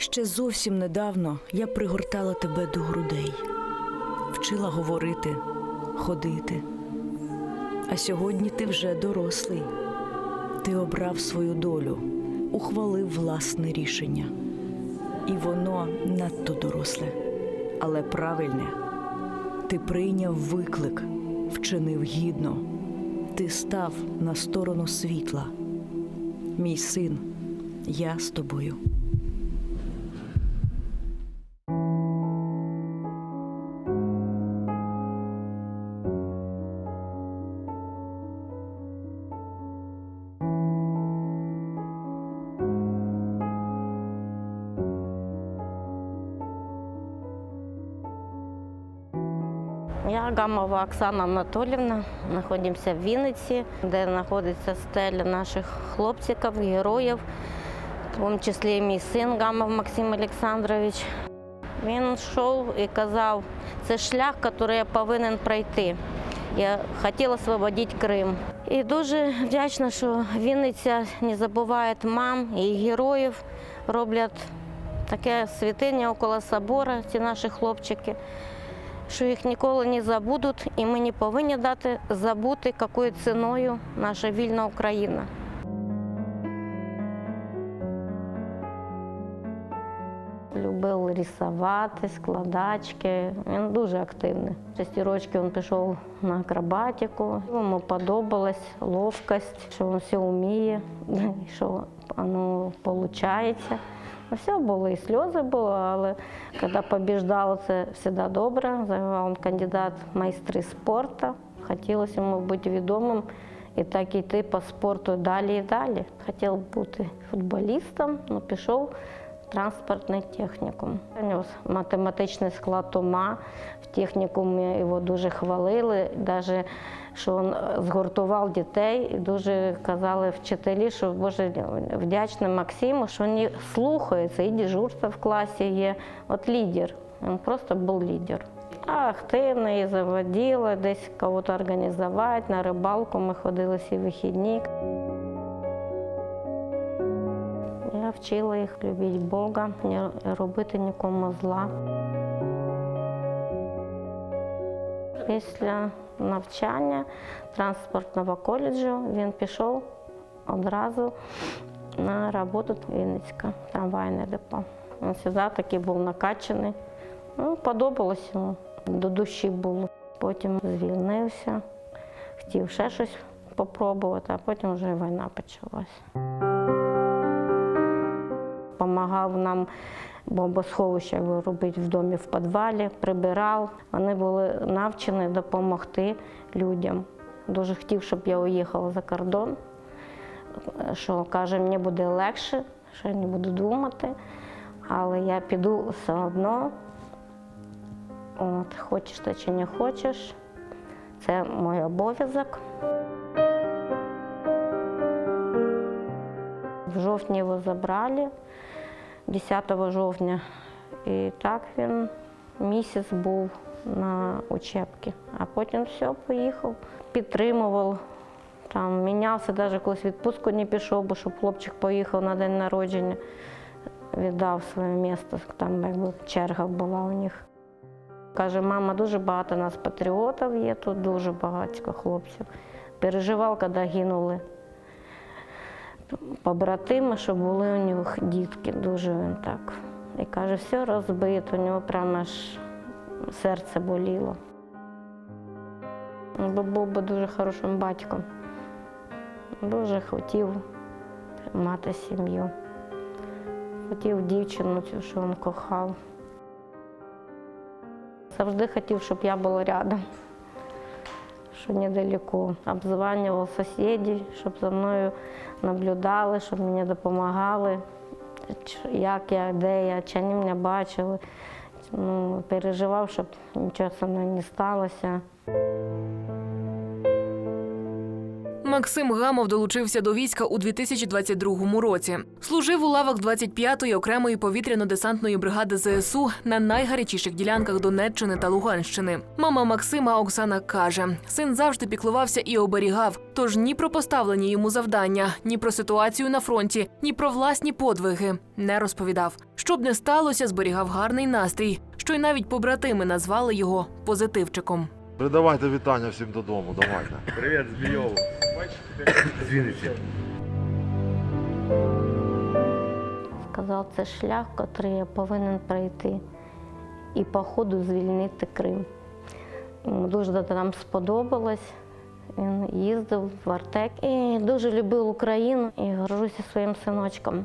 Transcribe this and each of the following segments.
Ще зовсім недавно я пригортала тебе до грудей, вчила говорити, ходити. А сьогодні ти вже дорослий. Ти обрав свою долю, ухвалив власне рішення. І воно надто доросле, але правильне. Ти прийняв виклик, вчинив гідно. Ти став на сторону світла. Мій син, я з тобою. Я Гамова Оксана Анатолівна. Знаходимося в Вінниці, де знаходиться стеля наших хлопчиків, героїв, в тому числі і мій син Гамов Максим Олександрович. Він йшов і казав, це шлях, який я повинен пройти. Я хотіла освободити Крим. І дуже вдячна, що Вінниця не забуває мам і героїв, роблять таке святиня около собору, ці наші хлопчики що їх ніколи не забудуть, і ми не повинні дати забути, якою ціною наша вільна Україна. Любив рисувати, складачки. Він дуже активний. З Шести років він пішов на акробатику. Йому подобалась ловкость, що він все вміє, що воно виходить. Все було, і сльози були, але коли побіждало, це завжди добре. Він кандидат в майстри спорту. Хотілося йому бути відомим і так йти по спорту далі і далі. Хотів бути футболістом, але пішов транспортний технікум. Математичний склад ума. В технікумі його дуже хвалили, навіть що він згуртував дітей. Дуже казали вчителі, що Боже вдячна Максиму, що він слухається, і дежурство в класі є. От лідер. Він просто був лідер. А активний, заводила, десь кого-то організувати, на рибалку ми ходили всі вихідні. Я вчила їх любити Бога, не робити нікому зла. Після навчання транспортного коледжу він пішов одразу на роботу Вінницька, трамвайне депо. Він завжди такий був накачаний. Ну, подобалось йому, до душі було. Потім звільнився, хотів ще щось спробувати, а потім вже війна почалась. Помагав нам бомбосховище робити в домі в підвалі, прибирав. Вони були навчені допомогти людям. Дуже хотів, щоб я уїхала за кордон, що каже, мені буде легше, що я не буду думати, але я піду все одно. От, Хочеш ти чи не хочеш, це мій обов'язок. В жовтні його забрали. 10 жовтня. І так він місяць був на учебці, а потім все, поїхав, підтримував. Там мінявся, навіть колись відпустку не пішов, бо щоб хлопчик поїхав на день народження, віддав своє місце, там якби черга була у них. Каже, мама, дуже багато нас патріотів є, тут дуже багато хлопців. Переживав, коли гинули побратими, що були у нього дітки, дуже він так. І каже, все розбито, у нього прямо аж серце боліло. Бо був би дуже хорошим батьком. Дуже хотів мати сім'ю. Хотів дівчину, цю, що він кохав. Завжди хотів, щоб я була рядом, що недалеко. Обзванював сусідів, щоб за мною наблюдали, щоб мені допомагали, як я, де я, чи вони мене бачили. Ну, переживав, щоб нічого зі мною не сталося. Максим Гамов долучився до війська у 2022 році. Служив у лавах 25-ї окремої повітряно-десантної бригади ЗСУ на найгарячіших ділянках Донеччини та Луганщини. Мама Максима Оксана каже: син завжди піклувався і оберігав. Тож ні про поставлені йому завдання, ні про ситуацію на фронті, ні про власні подвиги не розповідав. Щоб не сталося, зберігав гарний настрій, що й навіть побратими назвали його позитивчиком. Передавайте вітання всім додому, давайте. Привіт, Збійову. З Вінниці. Сказав, це шлях, який я повинен пройти і по ходу звільнити Крим. Йому дуже там сподобалось. Він їздив в Артек і дуже любив Україну і горжуся своїм синочком.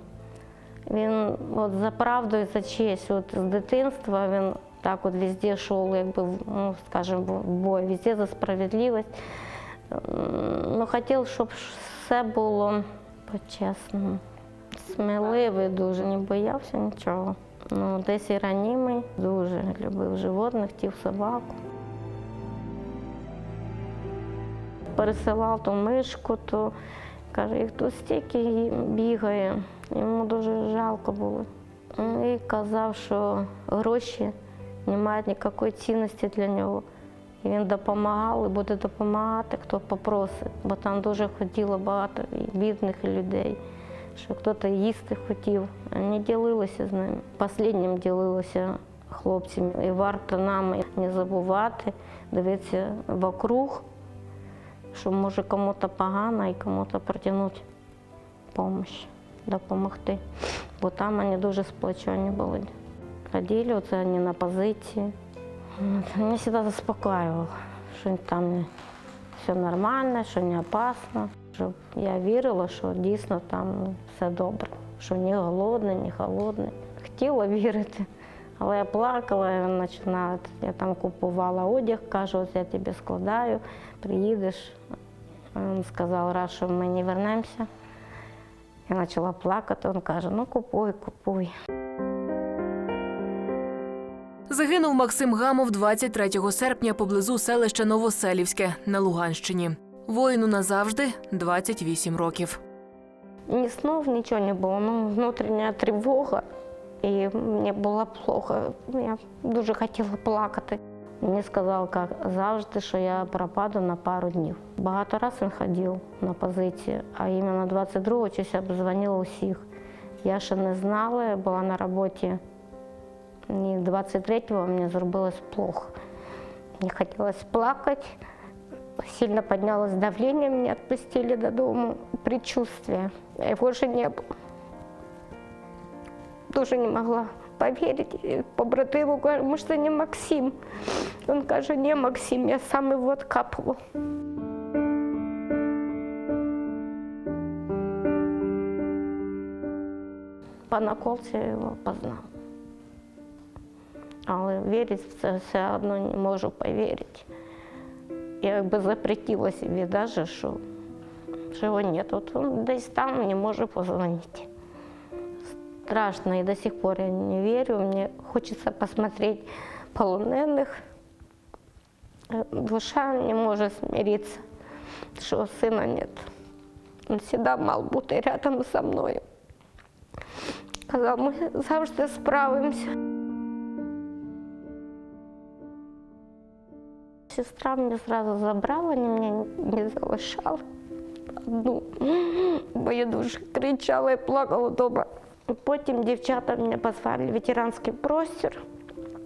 Він от за правду і за честь, от з дитинства він так от везде йшов, якби, ну, скажімо, в бой, везде за справедливість. Ну, хотів, щоб все було по-чесному. Сміливий дуже, не боявся нічого. Ну, десь і ранімий, дуже любив животних, хотів собаку. Пересилав ту мишку, то каже, їх тут стільки бігає. Йому дуже жалко було. Ну, І казав, що гроші не мають ніякої цінності для нього. І він допомагав і буде допомагати, хто попросить, бо там дуже хотіло багато бідних людей, що хтось їсти хотів. Вони ділилися з ними. Останнім ділилися хлопцями. І варто нам не забувати, дивитися вокруг, що може кому-то погано і кому-то протягнути допомогу, допомогти. Бо там вони дуже сплочені були. Ходили, оце вони на позиції. Меня всегда заспокаивал, что там все нормально, що не опасно. Щоб я вірила, що дійсно там все добре, що не голодний, не холодний. Хотіла вірити, але я плакала, він починав. Я там купувала одяг, кажу, ось я тобі складаю, приїдеш. Він сказав, раз, що ми не вернемося. Я почала плакати, він каже, ну купуй, купуй. Загинув Максим Гамов 23 серпня поблизу селища Новоселівське на Луганщині. Воїну назавжди 28 років. Ні снов, нічого не було. Ну, внутрішня тривога, і мені було плохо. Я дуже хотіла плакати. Мені сказав, як завжди, що я пропаду на пару днів. Багато разів він ходив на позиції, а іменно 22 числа обзвонила усіх. Я ще не знала, була на роботі. І 23-го мені зробилось плохо. Мені хотілося плакати. Сильно поднялось давление, меня отпустили до дома. Предчувствие. Его же не было. Тоже не могла поверить. И Побратиму кажу, может, це не Максим. Он каже, не Максим, я сам его откапывал. По наколці я його познав. Але вірити в це все одно не можу повірити. Я якби запретила собі даже, що, що його нет. От він десь там не може позвонити. Страшно, і до сих пор я не вірю. Мені хочеться посмотреть полонених. Э, Душа не може смиритися, що сина нет. Він завжди мав бути рядом зі мною. Казав, ми завжди справимося. Сестра мене зразу забрала, вони мене не залишали одну, бо я дуже кричала і плакала вдома. Потім дівчата мене позвали в ветеранський простір.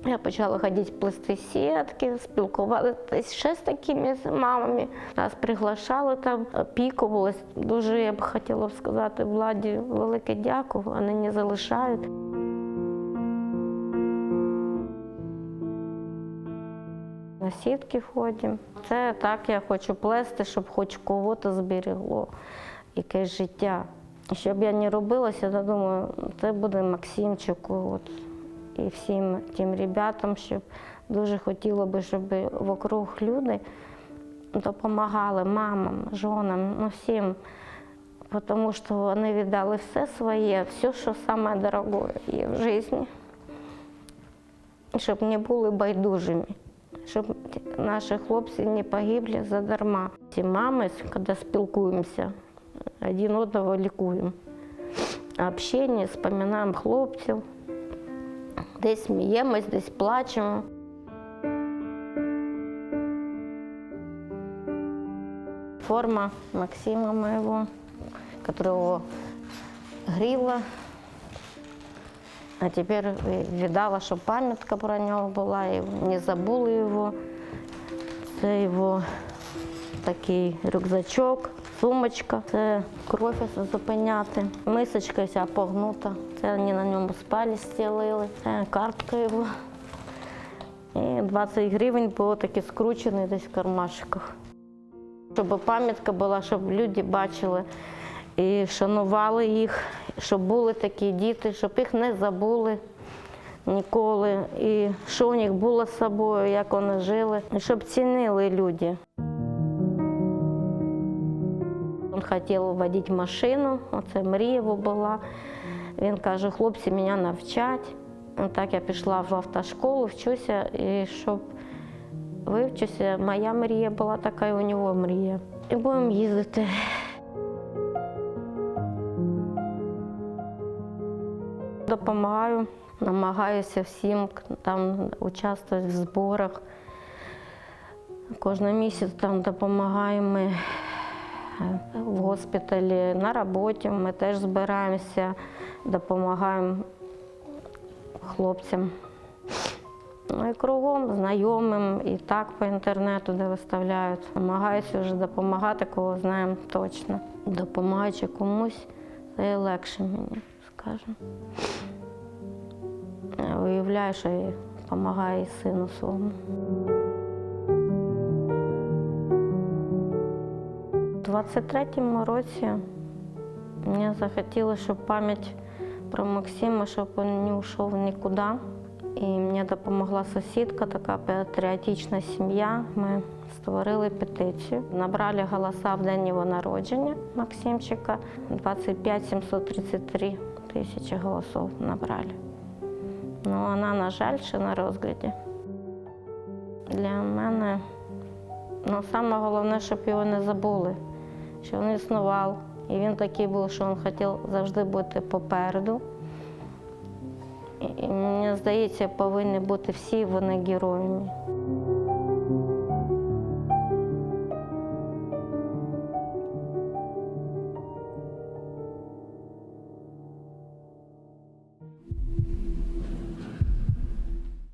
Я почала ходити плести сітки, спілкуватися ще з такими мамами. Нас приглашали там, опікувались. Дуже я б хотіла сказати владі велике дякую, вони не залишають. На сітки ходимо. Це так я хочу плести, щоб хоч кого-то зберегло якесь життя. Щоб я не робилася, я думаю, це буде Максимчику от, і всім тим ребятам, щоб дуже хотіла би, щоб вокруг люди допомагали мамам, жонам, ну всім. Тому що вони віддали все своє, все, що саме дорогое є в житті. Щоб не були байдужими. Щоб наші хлопці не погибли задарма. Ці мами, коли спілкуємося, один одного лікуємо. Общення, споминаємо хлопців, десь сміємось, десь плачемо. Форма Максима моего, которого гріла. А тепер видала, що пам'ятка про нього була, і не забули його. Це його такий рюкзачок, сумочка, це кров зупиняти. Мисочка вся погнута. Це вони на ньому спалі стілили. Це картка його. І 20 гривень було такі скручені десь в кармашиках. Щоб пам'ятка була, щоб люди бачили і шанували їх, щоб були такі діти, щоб їх не забули ніколи. І що у них було з собою, як вони жили, і щоб цінили люди. Він хотів водити машину, оце мрія була. Він каже, хлопці мене навчать. Так я пішла в автошколу, вчуся, і щоб вивчуся, моя мрія була така, і у нього мрія. І будемо їздити. Допомагаю, намагаюся всім там участвувати в зборах. Кожен місяць там допомагаємо ми в госпіталі, на роботі. Ми теж збираємося, допомагаємо хлопцям. Ну і кругом знайомим, і так по інтернету, де виставляють. Намагаюся вже допомагати, кого знаємо точно. Допомагаючи комусь, це легше мені, Я Виявляю, що я сину своєму. У 23-му році мені захотілося, щоб пам'ять про Максима, щоб він не йшов нікуди. І мені допомогла сусідка, така патріотична сім'я. Ми створили петицію, набрали голоса в день його народження Максимчика. 25 733 тисячі голосів набрали. Ну, вона, на жаль, ще на розгляді. Для мене ну, саме головне, щоб його не забули, що він існував. І він такий був, що він хотів завжди бути попереду. І мені здається, повинні бути всі вони героями.